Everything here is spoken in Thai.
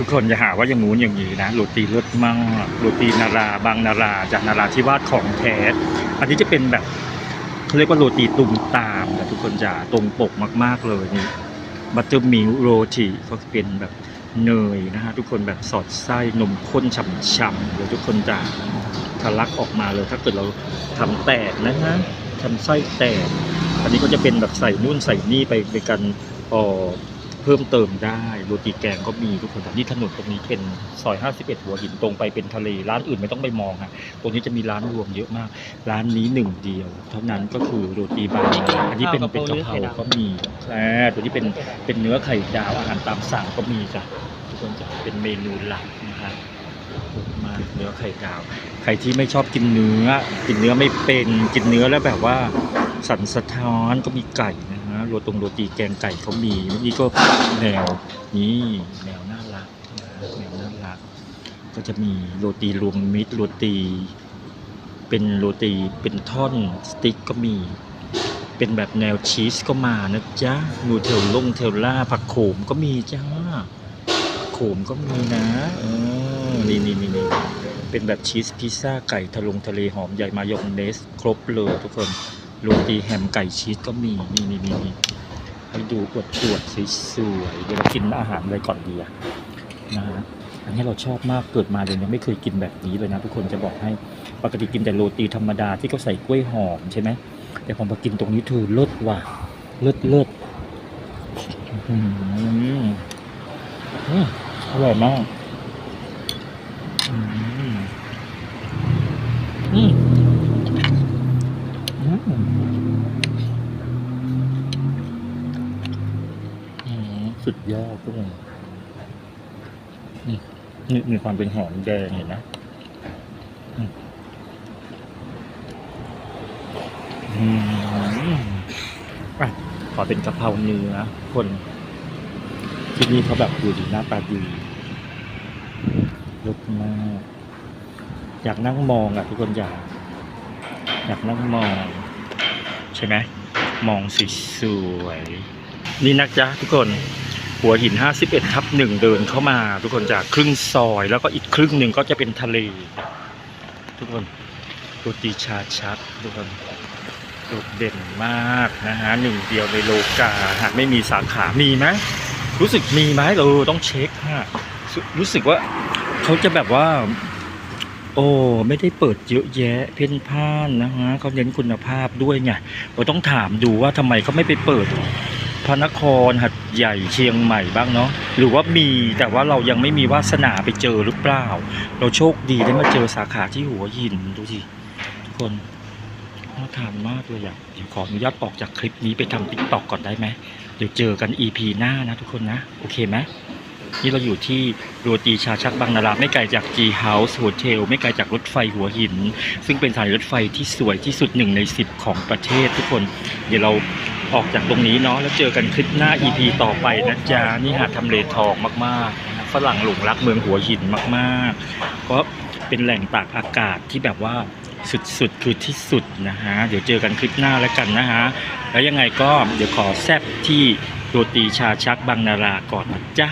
ทุกคนอย่าหาว่าอย่างงู้นอย่างนี้นะโรตีเลิศมากโรตีนาราบางนาราจากนาราธิวาสของแท้อันนี้จะเป็นแบบเขาเรียกว่าโรตีตุ่มตามนะทุกคนจะตรงปกมาก ๆเลยนี่บัตเตอร์มิลโรตีก็เป็นแบบเนยนะฮะทุกคนแบบสอดไส้นมข้นฉ่ำๆเดี๋ยวทุกคนจะทะลักออกมาเลยถ้าเกิดเราทำแตกนะฮะทำไส้แตกอันนี้ก็จะเป็นแบบใส่นู่นใส่นี่ไปในการออ เพิ่มเติมได้โรตีแกงก็มีทุกคนแต่นี่ถนนตรงนี้เป็นซอย 51 หัวหินตรงไปเป็นทะเล ร้านอื่นไม่ต้องไปมองฮะตรงนี้จะมีร้านรวมเยอะมาก ร้านนี้หนึ่งเดียว เท่านั้นก็คือโรตีบางนอันนี้เป็นเป็นกะเพราก็มีแอ่ตัวนี้เป็นเป็นเนื้อไข่ดาวอาหารตามสั่งก็มีจ้ะทุกคนจะเป็นเมนูหลักนะครับมาเนื้อไข่ดาว ใครที่ไม่ชอบกินเนื้อ กินเนื้อไม่เป็นกินเนื้อแล้วแบบว่าสันสะท้อนก็มีไก่นะ ฮะโรตรงโรตีแกงไก่เขามีนี่ก็แนวนี่แนวน่ารักแนวน่ารัก ก็จะมีโรตีรวมมิตรโรตี เป็นโรตีเป็นท่อนสติ๊กก็มี เป็นแบบแนวชีสก็มานะจ๊ะนูเทลลงเทลล่าผักโขมก็มีจ้าผักโขมก็มีนะเออนี่นี่นี่เป็นแบบชีสพิซซ่าไก่ทะลงทะเลหอมใหญ่มายองเนส ครบเลยทุกคน โรตีแฮมไก่ชีสก็มีนี่นี่นี่นี่ให้ดูอวดอวดสวยๆเดี๋ยวกินอาหารอะไรก่อนดีอะนะฮะอันนี้เราชอบมากเกิดมาเลยยังไม่เคยกินแบบนี้เลยนะทุกคนจะบอกให้ปกติกินแต่โรตีธรรมดาที่เขาใส่กล้วยหอมใช่ไหมแต่พอมากินตรงนี้เธอเลิศว่ะเลิศเลิศอื้อหืออืมอร่อยมากอืมอืมอืมอืม สุดยอดทุกคนนี่มีความเป็นหอมแดงเห็นไหมอืมอืมอะขอเป็นกะเพราเนื้อคนที่นี่เขาแบบดูดีหน้าตาดีลุกมากอยากนั่งมองอะทุกคนอยากอยากนั่งมอง ใช่ไหมมองสวยๆนี่นะจ๊ะทุกคน หัวหิน 51ทับหนึ่งเดินเข้ามา ทุกคนจากครึ่งซอย แล้วก็อีกครึ่งหนึ่งก็จะเป็นทะเล ทุกคนโรตีชาชักทุกคนโดดเด่นมากนะฮะหนึ่งเดียวในโลกาหากไม่มีสาขามีไหมรู้สึกมีไหมเออต้องเช็คฮะรู้สึกว่าเขาจะแบบว่า โอ้ไม่ได้เปิดเยอะแยะเพ่นพ่านนะฮะเขาเน้นคุณภาพด้วยไงเราต้องถามดูว่าทำไมเขาไม่ไปเปิด ระนครหัดใหญ่เชียงใหม่บ้างเนาะหรือว่ามีแต่ว่าเรายังไม่มีวาสนาไปเจอหรือเปล่า เราโชคดีได้มาเจอสาขาที่หัวหินดูสิทุกคนน่าทานมากเลยอะเดี๋ยวขออนุญาตออกจากคลิปนี้ไปทำติ๊กตอกก่อนได้ไหมเดี๋ยวเจอกัน EP หน้านะทุกคนนะ โอเคไหมนี่เราอยู่ที่โรตีชาชักบางนาราไม่ไกลจาก G House Hotel ไม่ไกลจากรถไฟหัวหิน ซึ่งเป็นสายรถไฟที่สวยที่สุดหนึ่งใน 10 ของประเทศทุกคน เดี๋ยวเรา ออกจากตรงนี้เนาะแล้วเจอกันคลิปหน้า EP ต่อไปนะจ๊ะนี่หาดทำเลทองมากๆนะฝรั่งหลงรักเมืองหัวหินมากๆ ก็เป็นแหล่งตากอากาศที่แบบว่าสุดๆคือที่สุดนะฮะเดี๋ยวเจอกันคลิปหน้าแล้วกันนะฮะแล้วยังไงก็เดี๋ยวขอแซบที่โรตีชาชักบางนาราก่อนนะจ๊ะ